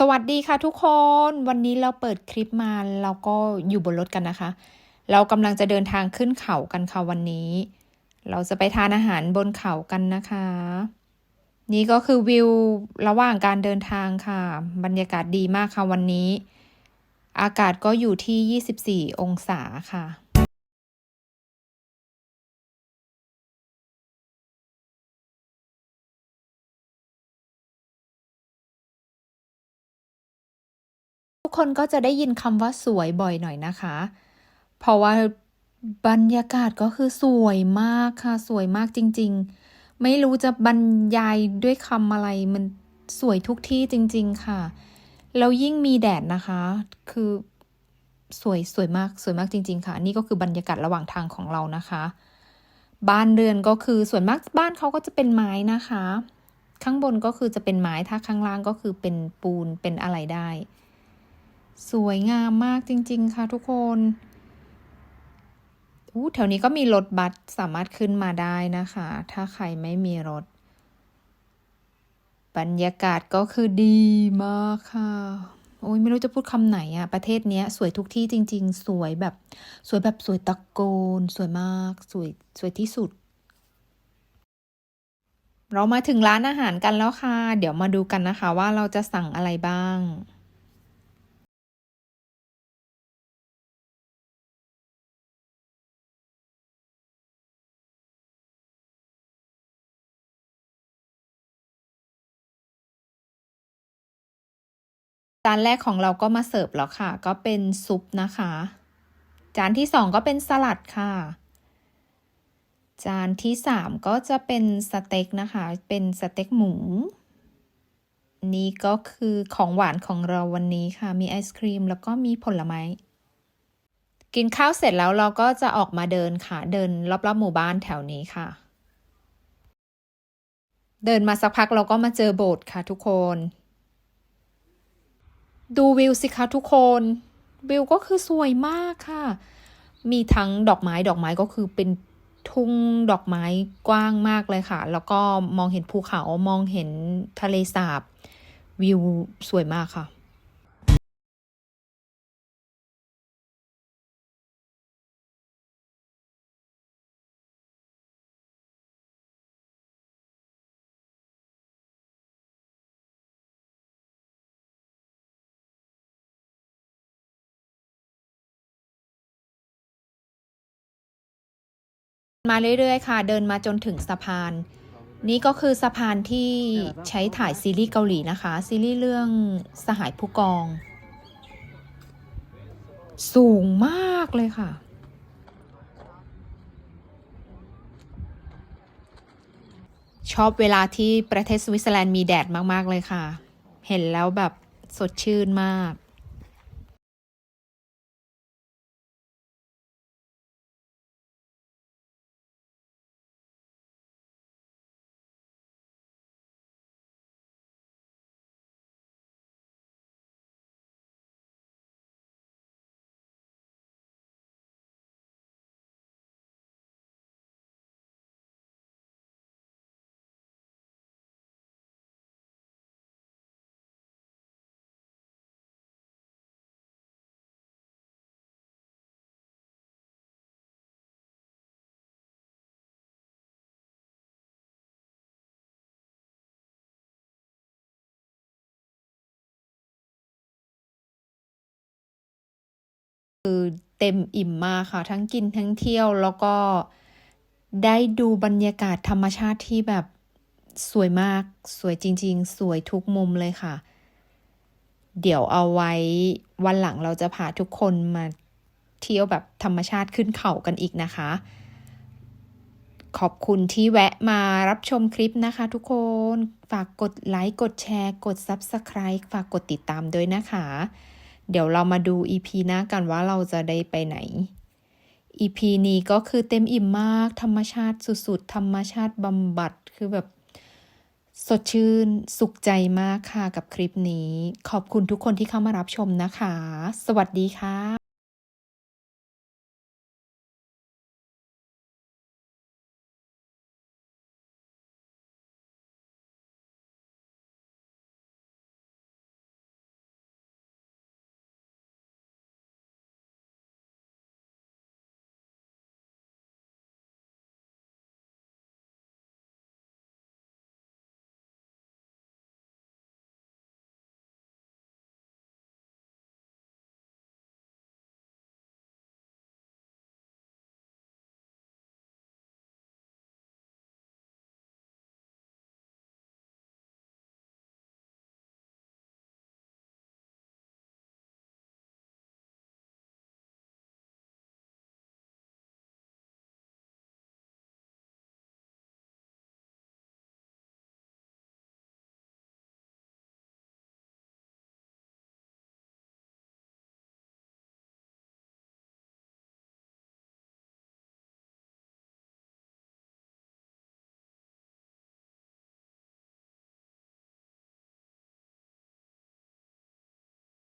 สวัสดีค่ะทุกคนวันนี้เราเปิดคลิปมาเราก็อยู่บนรถกันนะคะ เรากำลังจะเดินทางขึ้นเขากันค่ะวันนี้ เราจะไปทานอาหารบนเขากันนะคะ นี่ก็คือวิวระหว่างการเดินทางค่ะ บรรยากาศดีมากค่ะวันนี้ อากาศก็อยู่ที่ 24 องศาค่ะ ทุกคนก็จะได้ยินคำว่าสวยบ่อยหน่อยนะคะ เพราะว่าบรรยากาศก็คือสวยมากค่ะ สวยมากจริง ๆ ไม่รู้จะบรรยายด้วยคำอะไรมันสวยทุกที่จริง ๆค่ะ แล้วยิ่งมีแดดนะคะ คือสวยสวยมากสวยมากจริง ๆ ค่ะ นี่ก็คือบรรยากาศระหว่างทางของเรานะคะ บ้านเรือนก็คือส่วนมากบ้านเขาก็จะเป็นไม้นะคะ ข้างบนก็คือจะเป็นไม้ถ้าข้างล่างก็คือเป็นปูนเป็นอะไรได้ สวยงามมากจริง ๆ ค่ะทุกคนอู้แถวนี้ก็มีรถบัสสามารถขึ้นมาได้นะคะ ถ้าใครไม่มีรถ บรรยากาศก็คือดีมากค่ะ โอ้ยไม่รู้จะพูดคำไหนอะประเทศเนี้ย สวยทุกที่จริง ๆ สวยแบบ สวยแบบสวยตะโกน สวยมาก สวยสวยที่สุด เรามาถึงร้านอาหารกันแล้วค่ะ เดี๋ยวมาดูกันนะคะว่าเราจะสั่งอะไรบ้าง จานแรกของเราก็มาเสิร์ฟแล้วค่ะ ก็เป็นซุปนะคะ จานที่สองก็เป็นสลัดค่ะ จานที่สามก็จะเป็นสเต็กนะคะ เป็นสเต็กหมู นี่ก็คือของหวานของเราวันนี้ค่ะ มีไอศครีมแล้วก็มีผลไม้กินข้าวเสร็จแล้วเราก็จะออกมาเดินค่ะ เดินรอบๆหมู่บ้านแถวนี้ค่ะ เดินมาสักพักเราก็มาเจอโบสถ์ค่ะทุกคน ดูวิวสิคะทุกคน วิวก็คือสวยมากค่ะ มีทั้งดอกไม้ดอกไม้ก็คือเป็นทุ่งดอกไม้กว้างมากเลยค่ะ แล้วก็มองเห็นภูเขามองเห็นทะเลสาบ วิวสวยมากค่ะ มาเรื่อยๆ ค่ะ เดินมาจนถึงสะพาน นี่ก็คือสะพานที่ใช้ถ่ายซีรีส์เกาหลีนะคะ ซีรีส์เรื่องสหายผู้กอง สูงมากเลยค่ะ ชอบเวลาที่ประเทศสวิตเซอร์แลนด์มีแดดมาก ๆ เลยค่ะ เห็นแล้วแบบสดชื่นมาก เต็มอิ่มมากค่ะ ทั้งกินทั้งเที่ยวแล้วก็ได้ดูบรรยากาศธรรมชาติที่แบบสวยมากสวยจริง ๆ สวยทุกมุมเลยค่ะ เดี๋ยวเอาไว้วันหลังเราจะพาทุกคนมาเที่ยวแบบธรรมชาติขึ้นเขากันอีกนะคะ ขอบคุณที่แวะมารับชมคลิปนะคะทุกคน ฝากกดไลค์ กดแชร์ กด Subscribe ฝากกดติดตามด้วยนะคะ เดี๋ยวเรามาดู EP หน้ากันว่าเราจะได้ไปไหน EP นี้ก็คือเต็มอิ่มมาก ธรรมชาติสุดๆ ธรรมชาติบำบัดคือแบบสดชื่น สุขใจมากค่ะกับคลิปนี้ ขอบคุณทุกคนที่เข้ามารับชมนะคะ สวัสดีค่ะ